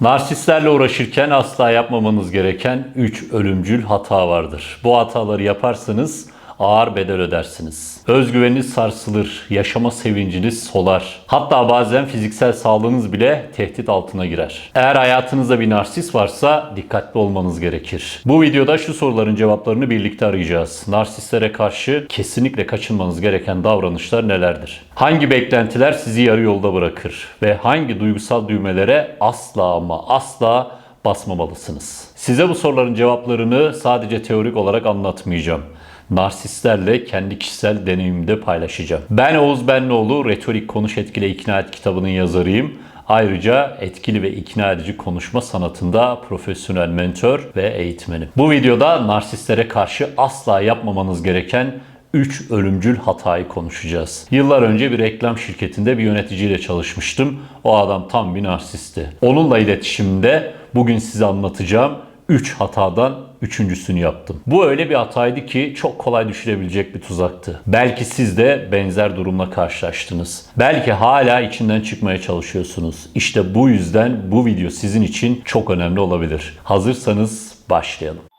Narsistlerle uğraşırken asla yapmamanız gereken 3 ölümcül hata vardır. Bu hataları yaparsanız ağır bedel ödersiniz. Özgüveniniz sarsılır, yaşama sevinciniz solar. Hatta bazen fiziksel sağlığınız bile tehdit altına girer. Eğer hayatınızda bir narsist varsa dikkatli olmanız gerekir. Bu videoda şu soruların cevaplarını birlikte arayacağız. Narsistlere karşı kesinlikle kaçınmanız gereken davranışlar nelerdir? Hangi beklentiler sizi yarı yolda bırakır? Ve hangi duygusal düğmelere asla ama asla basmamalısınız? Size bu soruların cevaplarını sadece teorik olarak anlatmayacağım narsistlerle kendi kişisel deneyimimde paylaşacağım. Ben Oğuz Benlioğlu, Retorik Konuş Etkile İkna Et kitabının yazarıyım. Ayrıca etkili ve ikna edici konuşma sanatında profesyonel mentor ve eğitmenim. Bu videoda narsistlere karşı asla yapmamanız gereken 3 ölümcül hatayı konuşacağız. Yıllar önce bir reklam şirketinde bir yöneticiyle çalışmıştım. O adam tam bir narsisti. Onunla iletişimde bugün size anlatacağım 3 hatadan üçüncüsünü yaptım. Bu öyle bir hataydı ki çok kolay düşülebilecek bir tuzaktı. Belki siz de benzer durumla karşılaştınız. Belki hala içinden çıkmaya çalışıyorsunuz. İşte bu yüzden bu video sizin için çok önemli olabilir. Hazırsanız başlayalım.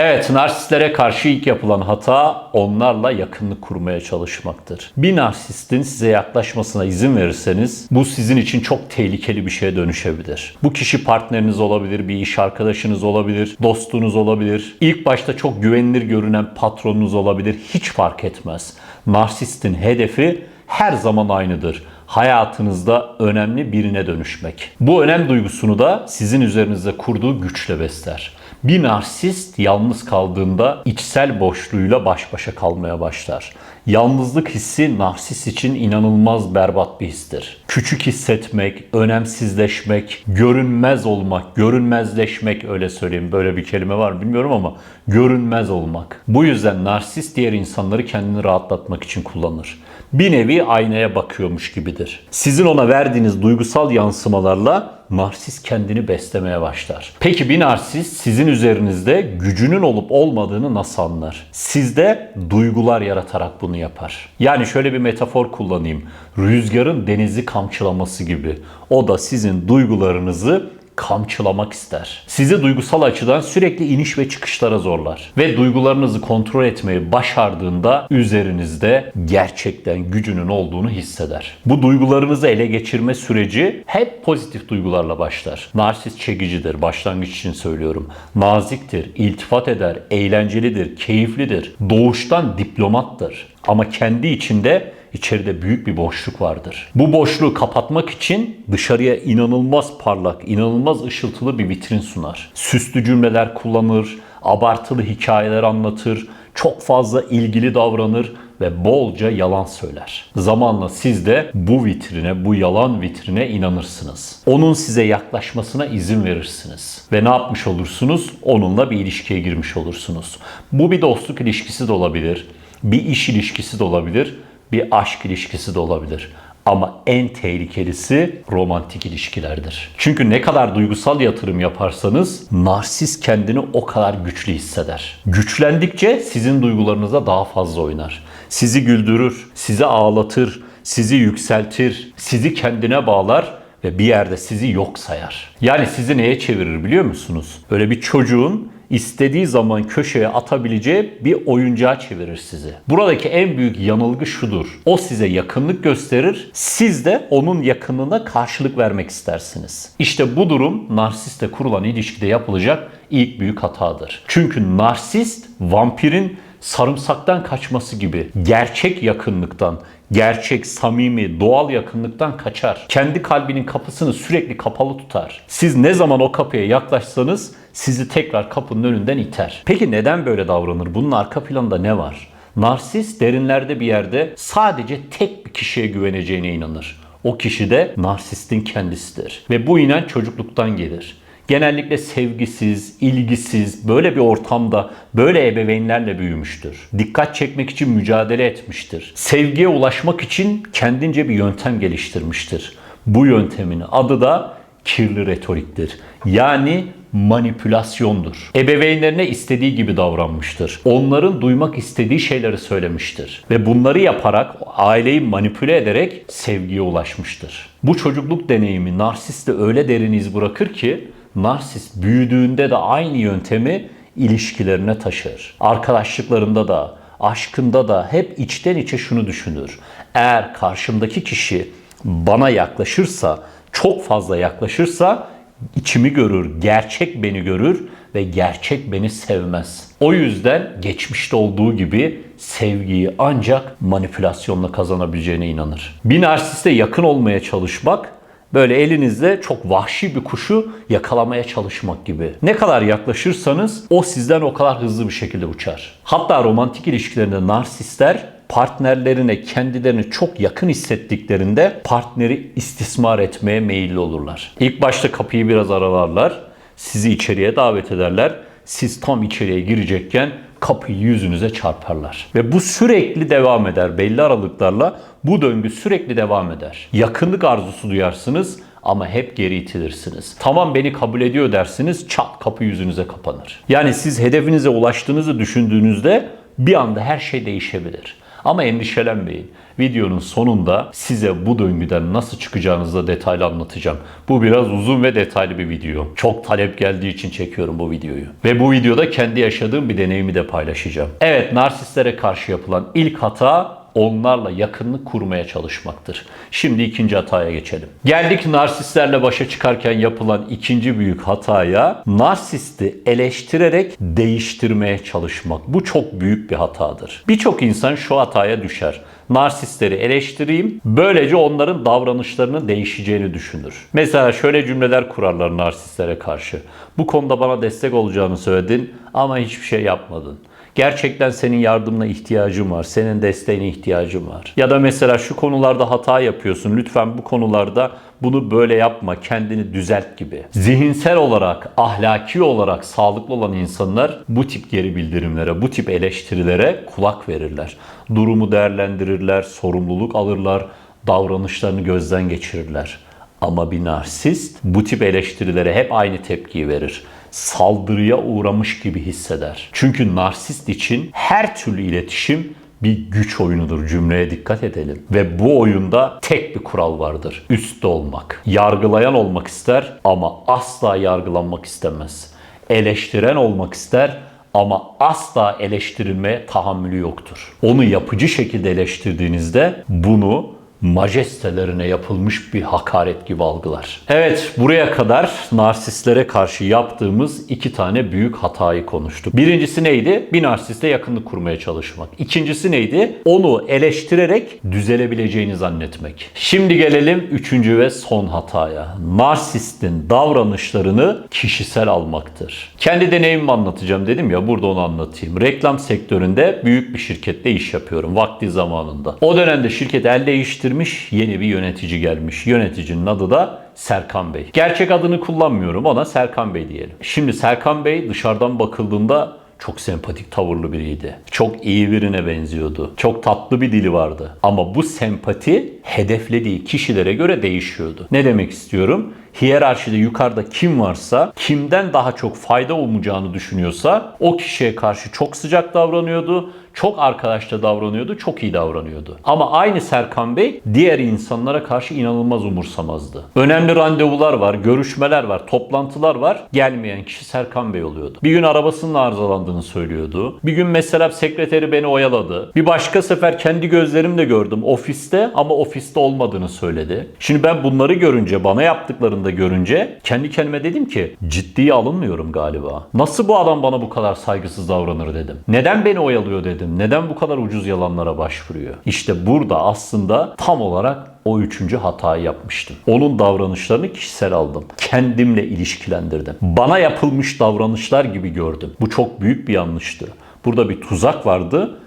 Evet, narsistlere karşı ilk yapılan hata onlarla yakınlık kurmaya çalışmaktır. Bir narsistin size yaklaşmasına izin verirseniz bu sizin için çok tehlikeli bir şeye dönüşebilir. Bu kişi partneriniz olabilir, bir iş arkadaşınız olabilir, dostunuz olabilir. İlk başta çok güvenilir görünen patronunuz olabilir. Hiç fark etmez. Narsistin hedefi her zaman aynıdır hayatınızda önemli birine dönüşmek. Bu önem duygusunu da sizin üzerinizde kurduğu güçle besler. Bir narsist yalnız kaldığında içsel boşluğuyla baş başa kalmaya başlar. Yalnızlık hissi narsist için inanılmaz berbat bir histir. Küçük hissetmek, önemsizleşmek, görünmez olmak, görünmezleşmek öyle söyleyeyim. Böyle bir kelime var bilmiyorum ama görünmez olmak. Bu yüzden narsist diğer insanları kendini rahatlatmak için kullanır. Bir nevi aynaya bakıyormuş gibidir. Sizin ona verdiğiniz duygusal yansımalarla narsist kendini beslemeye başlar. Peki bir narsist sizin üzerinizde gücünün olup olmadığını nasıl anlar? Sizde duygular yaratarak bunu yapar. Yani şöyle bir metafor kullanayım. Rüzgarın denizi kamçılaması gibi. O da sizin duygularınızı kamçılamak ister. Sizi duygusal açıdan sürekli iniş ve çıkışlara zorlar. Ve duygularınızı kontrol etmeyi başardığında üzerinizde gerçekten gücünün olduğunu hisseder. Bu duygularınızı ele geçirme süreci hep pozitif duygularla başlar. Narsist çekicidir, başlangıç için söylüyorum. Naziktir, iltifat eder, eğlencelidir, keyiflidir. Doğuştan diplomattır. Ama kendi içinde içeride büyük bir boşluk vardır. Bu boşluğu kapatmak için dışarıya inanılmaz parlak, inanılmaz ışıltılı bir vitrin sunar. Süslü cümleler kullanır, abartılı hikayeler anlatır, çok fazla ilgili davranır ve bolca yalan söyler. Zamanla siz de bu vitrine, bu yalan vitrine inanırsınız. Onun size yaklaşmasına izin verirsiniz. Ve ne yapmış olursunuz? Onunla bir ilişkiye girmiş olursunuz. Bu bir dostluk ilişkisi de olabilir, bir iş ilişkisi de olabilir, bir aşk ilişkisi de olabilir. Ama en tehlikelisi romantik ilişkilerdir. Çünkü ne kadar duygusal yatırım yaparsanız narsist kendini o kadar güçlü hisseder. Güçlendikçe sizin duygularınıza daha fazla oynar. Sizi güldürür, sizi ağlatır, sizi yükseltir, sizi kendine bağlar ve bir yerde sizi yok sayar. Yani sizi neye çevirir biliyor musunuz? Böyle bir çocuğun istediği zaman köşeye atabileceği bir oyuncağa çevirir sizi. Buradaki en büyük yanılgı şudur. O size yakınlık gösterir, siz de onun yakınlığına karşılık vermek istersiniz. İşte bu durum narsistle kurulan ilişkide yapılacak ilk büyük hatadır. Çünkü narsist vampirin sarımsaktan kaçması gibi gerçek yakınlıktan, gerçek, samimi, doğal yakınlıktan kaçar. Kendi kalbinin kapısını sürekli kapalı tutar. Siz ne zaman o kapıya yaklaşsanız sizi tekrar kapının önünden iter. Peki neden böyle davranır? Bunun arka planında ne var? Narsist derinlerde bir yerde sadece tek bir kişiye güveneceğine inanır. O kişi de narsistin kendisidir. Ve bu inanç çocukluktan gelir genellikle sevgisiz, ilgisiz, böyle bir ortamda böyle ebeveynlerle büyümüştür. Dikkat çekmek için mücadele etmiştir. Sevgiye ulaşmak için kendince bir yöntem geliştirmiştir. Bu yöntemin adı da kirli retoriktir. Yani manipülasyondur. Ebeveynlerine istediği gibi davranmıştır. Onların duymak istediği şeyleri söylemiştir. Ve bunları yaparak, aileyi manipüle ederek sevgiye ulaşmıştır. Bu çocukluk deneyimi narsiste öyle derin iz bırakır ki, narsist büyüdüğünde de aynı yöntemi ilişkilerine taşır. Arkadaşlıklarında da, aşkında da hep içten içe şunu düşünür. Eğer karşımdaki kişi bana yaklaşırsa, çok fazla yaklaşırsa içimi görür, gerçek beni görür ve gerçek beni sevmez. O yüzden geçmişte olduğu gibi sevgiyi ancak manipülasyonla kazanabileceğine inanır. Bir narsiste yakın olmaya çalışmak böyle elinizle çok vahşi bir kuşu yakalamaya çalışmak gibi. Ne kadar yaklaşırsanız o sizden o kadar hızlı bir şekilde uçar. Hatta romantik ilişkilerinde narsistler partnerlerine kendilerini çok yakın hissettiklerinde partneri istismar etmeye meyilli olurlar. İlk başta kapıyı biraz aralarlar, sizi içeriye davet ederler. Siz tam içeriye girecekken kapıyı yüzünüze çarparlar. Ve bu sürekli devam eder. Belli aralıklarla bu döngü sürekli devam eder. Yakınlık arzusu duyarsınız ama hep geri itilirsiniz. Tamam beni kabul ediyor dersiniz çat kapı yüzünüze kapanır. Yani siz hedefinize ulaştığınızı düşündüğünüzde bir anda her şey değişebilir. Ama endişelenmeyin. Videonun sonunda size bu döngüden nasıl çıkacağınızı da detaylı anlatacağım. Bu biraz uzun ve detaylı bir video. Çok talep geldiği için çekiyorum bu videoyu. Ve bu videoda kendi yaşadığım bir deneyimi de paylaşacağım. Evet, narsistlere karşı yapılan ilk hata onlarla yakınlık kurmaya çalışmaktır. Şimdi ikinci hataya geçelim. Geldik narsistlerle başa çıkarken yapılan ikinci büyük hataya narsisti eleştirerek değiştirmeye çalışmak. Bu çok büyük bir hatadır. Birçok insan şu hataya düşer. Narsistleri eleştireyim, böylece onların davranışlarının değişeceğini düşünür. Mesela şöyle cümleler kurarlar narsistlere karşı. Bu konuda bana destek olacağını söyledin ama hiçbir şey yapmadın. Gerçekten senin yardımına ihtiyacım var. Senin desteğine ihtiyacım var. Ya da mesela şu konularda hata yapıyorsun. Lütfen bu konularda bunu böyle yapma. Kendini düzelt gibi. Zihinsel olarak, ahlaki olarak sağlıklı olan insanlar bu tip geri bildirimlere, bu tip eleştirilere kulak verirler. Durumu değerlendirirler, sorumluluk alırlar, davranışlarını gözden geçirirler. Ama bir narsist bu tip eleştirilere hep aynı tepkiyi verir saldırıya uğramış gibi hisseder. Çünkü narsist için her türlü iletişim bir güç oyunudur cümleye dikkat edelim. Ve bu oyunda tek bir kural vardır. Üstte olmak. Yargılayan olmak ister ama asla yargılanmak istemez. Eleştiren olmak ister ama asla eleştirilmeye tahammülü yoktur. Onu yapıcı şekilde eleştirdiğinizde bunu majestelerine yapılmış bir hakaret gibi algılar. Evet buraya kadar narsistlere karşı yaptığımız iki tane büyük hatayı konuştuk. Birincisi neydi? Bir narsiste yakınlık kurmaya çalışmak. İkincisi neydi? Onu eleştirerek düzelebileceğini zannetmek. Şimdi gelelim üçüncü ve son hataya. Narsistin davranışlarını kişisel almaktır. Kendi deneyimimi anlatacağım dedim ya burada onu anlatayım. Reklam sektöründe büyük bir şirkette iş yapıyorum vakti zamanında. O dönemde şirket el değiştirmiş yeni bir yönetici gelmiş. Yöneticinin adı da Serkan Bey. Gerçek adını kullanmıyorum ona Serkan Bey diyelim. Şimdi Serkan Bey dışarıdan bakıldığında çok sempatik tavırlı biriydi. Çok iyi birine benziyordu. Çok tatlı bir dili vardı. Ama bu sempati hedeflediği kişilere göre değişiyordu. Ne demek istiyorum? Hiyerarşide yukarıda kim varsa, kimden daha çok fayda olmayacağını düşünüyorsa o kişiye karşı çok sıcak davranıyordu çok arkadaşça davranıyordu, çok iyi davranıyordu. Ama aynı Serkan Bey diğer insanlara karşı inanılmaz umursamazdı. Önemli randevular var, görüşmeler var, toplantılar var. Gelmeyen kişi Serkan Bey oluyordu. Bir gün arabasının arızalandığını söylüyordu. Bir gün mesela sekreteri beni oyaladı. Bir başka sefer kendi gözlerimle gördüm ofiste ama ofiste olmadığını söyledi. Şimdi ben bunları görünce, bana yaptıklarını da görünce kendi kendime dedim ki ciddiye alınmıyorum galiba. Nasıl bu adam bana bu kadar saygısız davranır dedim. Neden beni oyalıyor dedim. Neden bu kadar ucuz yalanlara başvuruyor? İşte burada aslında tam olarak o üçüncü hatayı yapmıştım. Onun davranışlarını kişisel aldım. Kendimle ilişkilendirdim. Bana yapılmış davranışlar gibi gördüm. Bu çok büyük bir yanlıştı. Burada bir tuzak vardı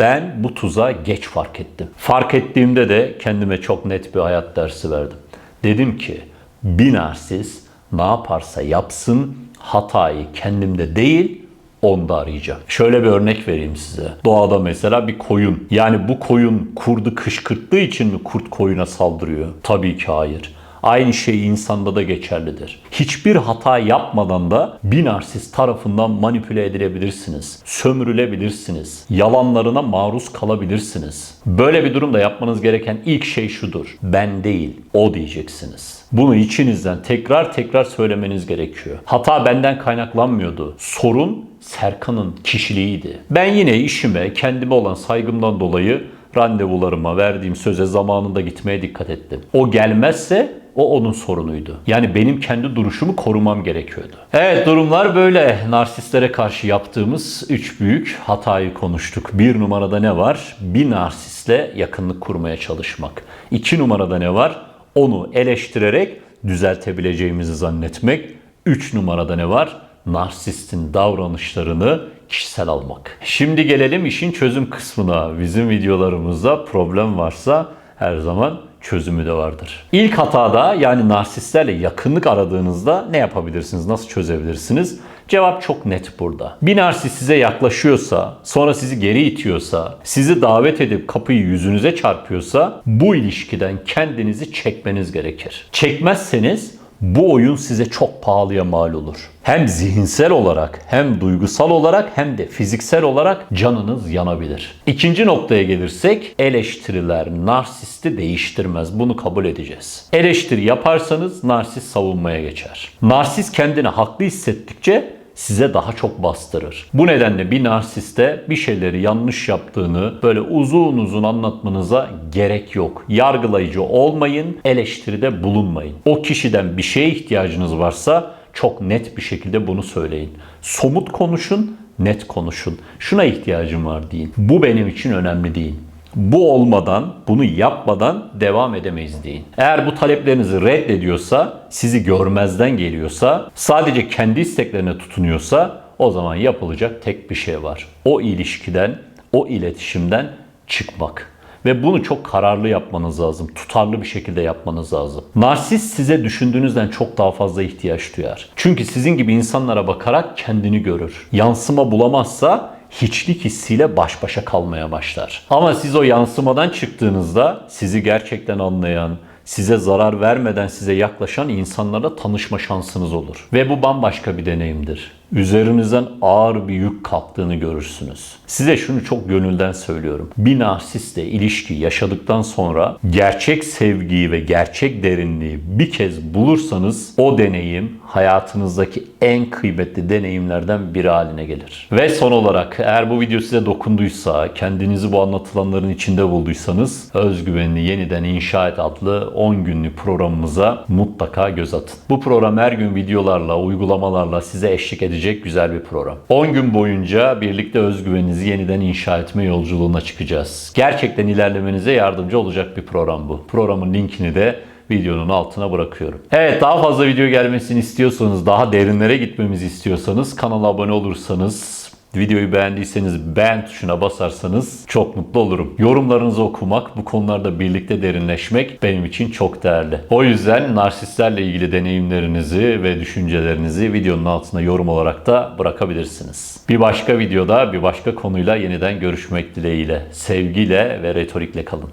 ben bu tuzağı geç fark ettim. Fark ettiğimde de kendime çok net bir hayat dersi verdim. Dedim ki bir narsist ne yaparsa yapsın hatayı kendimde değil onda arayacağım. Şöyle bir örnek vereyim size. Doğada mesela bir koyun. Yani bu koyun kurdu kışkırttığı için mi kurt koyuna saldırıyor? Tabii ki hayır. Aynı şey insanda da geçerlidir. Hiçbir hata yapmadan da bir narsist tarafından manipüle edilebilirsiniz. Sömürülebilirsiniz. Yalanlarına maruz kalabilirsiniz. Böyle bir durumda yapmanız gereken ilk şey şudur. Ben değil, o diyeceksiniz. Bunu içinizden tekrar tekrar söylemeniz gerekiyor. Hata benden kaynaklanmıyordu. Sorun Serkan'ın kişiliğiydi. Ben yine işime, kendime olan saygımdan dolayı randevularıma verdiğim söze zamanında gitmeye dikkat ettim. O gelmezse o onun sorunuydu. Yani benim kendi duruşumu korumam gerekiyordu. Evet durumlar böyle. Narsistlere karşı yaptığımız üç büyük hatayı konuştuk. Bir numarada ne var? Bir narsistle yakınlık kurmaya çalışmak. İki numarada ne var? Onu eleştirerek düzeltebileceğimizi zannetmek. Üç numarada ne var? Narsistin davranışlarını kişisel almak. Şimdi gelelim işin çözüm kısmına. Bizim videolarımızda problem varsa her zaman çözümü de vardır. İlk hatada yani narsistlerle yakınlık aradığınızda ne yapabilirsiniz? Nasıl çözebilirsiniz? Cevap çok net burada. Bir narsist size yaklaşıyorsa, sonra sizi geri itiyorsa, sizi davet edip kapıyı yüzünüze çarpıyorsa bu ilişkiden kendinizi çekmeniz gerekir. Çekmezseniz bu oyun size çok pahalıya mal olur. Hem zihinsel olarak hem duygusal olarak hem de fiziksel olarak canınız yanabilir. İkinci noktaya gelirsek eleştiriler narsisti değiştirmez. Bunu kabul edeceğiz. Eleştiri yaparsanız narsist savunmaya geçer. Narsist kendini haklı hissettikçe size daha çok bastırır. Bu nedenle bir narsiste bir şeyleri yanlış yaptığını böyle uzun uzun anlatmanıza gerek yok. Yargılayıcı olmayın, eleştiride bulunmayın. O kişiden bir şeye ihtiyacınız varsa çok net bir şekilde bunu söyleyin. Somut konuşun, net konuşun. Şuna ihtiyacım var deyin. Bu benim için önemli değil. Bu olmadan, bunu yapmadan devam edemeyiz deyin. Eğer bu taleplerinizi reddediyorsa, sizi görmezden geliyorsa, sadece kendi isteklerine tutunuyorsa o zaman yapılacak tek bir şey var. O ilişkiden, o iletişimden çıkmak. Ve bunu çok kararlı yapmanız lazım. Tutarlı bir şekilde yapmanız lazım. Narsist size düşündüğünüzden çok daha fazla ihtiyaç duyar. Çünkü sizin gibi insanlara bakarak kendini görür. Yansıma bulamazsa hiçlik hissiyle baş başa kalmaya başlar. Ama siz o yansımadan çıktığınızda sizi gerçekten anlayan, size zarar vermeden size yaklaşan insanlarla tanışma şansınız olur. Ve bu bambaşka bir deneyimdir. Üzerinizden ağır bir yük kalktığını görürsünüz. Size şunu çok gönülden söylüyorum. Bir narsistle ilişki yaşadıktan sonra gerçek sevgiyi ve gerçek derinliği bir kez bulursanız o deneyim hayatınızdaki en kıymetli deneyimlerden biri haline gelir. Ve son olarak eğer bu video size dokunduysa, kendinizi bu anlatılanların içinde bulduysanız Özgüvenini Yeniden İnşa Et adlı 10 günlük programımıza mutlaka göz atın. Bu program her gün videolarla, uygulamalarla size eşlik edecek güzel bir program. 10 gün boyunca birlikte özgüveninizi yeniden inşa etme yolculuğuna çıkacağız. Gerçekten ilerlemenize yardımcı olacak bir program bu. Programın linkini de videonun altına bırakıyorum. Evet daha fazla video gelmesini istiyorsanız, daha derinlere gitmemizi istiyorsanız kanala abone olursanız Videoyu beğendiyseniz beğen tuşuna basarsanız çok mutlu olurum. Yorumlarınızı okumak, bu konularda birlikte derinleşmek benim için çok değerli. O yüzden narsistlerle ilgili deneyimlerinizi ve düşüncelerinizi videonun altına yorum olarak da bırakabilirsiniz. Bir başka videoda bir başka konuyla yeniden görüşmek dileğiyle. Sevgiyle ve retorikle kalın.